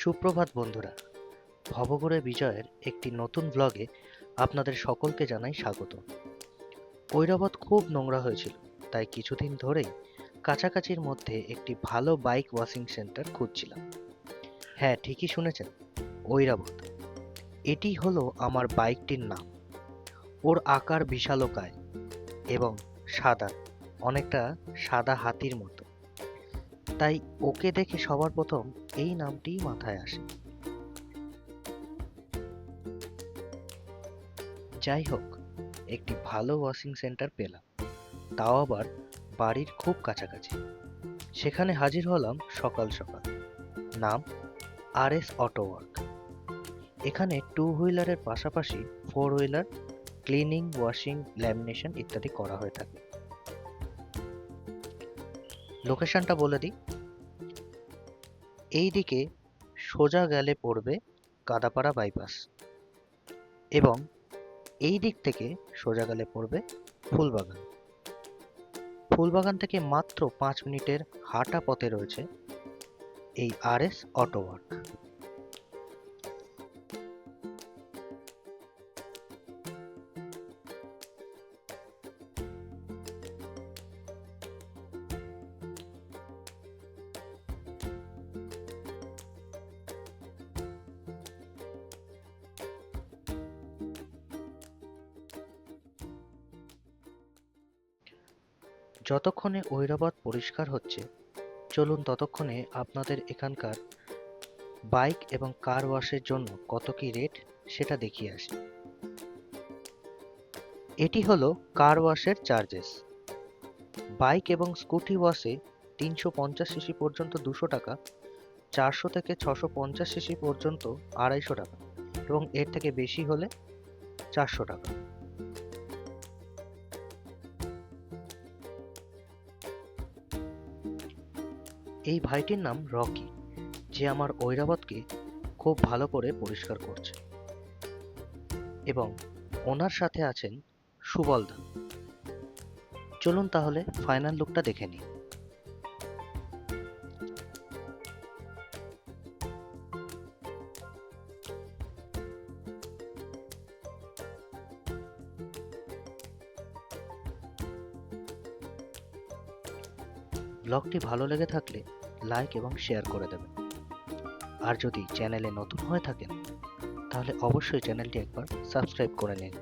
সুপ্রভাত বন্ধুরা। ভবঘুরে বিজয়ের একটি নতুন ব্লগে আপনাদের সকলকে জানাই স্বাগত। ঐরাবত খুব নোংরা হয়েছিল, তাই কিছুদিন ধরেই কাছাকাছির মধ্যে একটি ভালো বাইক ওয়াশিং সেন্টার খুঁজছিলাম। হ্যাঁ ঠিকই শুনেছেন ঐরাবত এটি হলো আমার বাইকটির নাম। ওর আকার বিশালকায় এবং সাদা, অনেকটা সাদা হাতির মতো। তাই ওকে দেখে সবার প্রথম এই নামটি মাথায় আসে। যাই হোক, একটি ভালো ওয়াশিং সেন্টার পেলাম। তাও আবার বাড়ির খুব কাছাকাছি। সেখানে হাজির হলাম সকাল সকাল। নাম আর এস অটো ওয়ার্ক। এখানে টু হুইলারের পাশাপাশি four wheeler cleaning washing lamination ইত্যাদি করা হয়ে থাকে। লোকেশনটা বলে দিই। এই দিকে সোজা গেলে পড়বে কাদাপাড়া বাইপাস এবং এই দিক থেকে সোজা গেলে পড়বে ফুলবাগান। ফুলবাগান থেকে মাত্র পাঁচ মিনিটের হাঁটা পথে রয়েছে এই আর এস যতক্ষণে ঐরাবত পরিষ্কার হচ্ছে, চলুন ততক্ষণে আপনাদের এখানকার বাইক এবং কার ওয়াশের জন্য কত কি রেট সেটা দেখিয়ে আসি। এটি হলো কার ওয়াশের চার্জেস। বাইক এবং স্কুটি ওয়াশে তিনশো পঞ্চাশ সিসি পর্যন্ত দুশো টাকা, চারশো থেকে ছশো পঞ্চাশ সিসি পর্যন্ত আড়াইশো টাকা এবং এর থেকে বেশি হলে চারশো টাকা। এই ভাইটির নাম রকি, যে আমার ঐরাবতকে খুব ভালো করে পরিষ্কার করছে। এবং ওনার সাথে আছেন সুবলদা। চলুন তাহলে ফাইনাল লুকটা দেখে নিই। ব্লগটি ভালো লেগে থাকলে লাইক এবং শেয়ার করে দেবেন। আর যদি চ্যানেলে নতুন হয়ে থাকেন, তাহলে অবশ্যই চ্যানেলটি একবার সাবস্ক্রাইব করে নিন।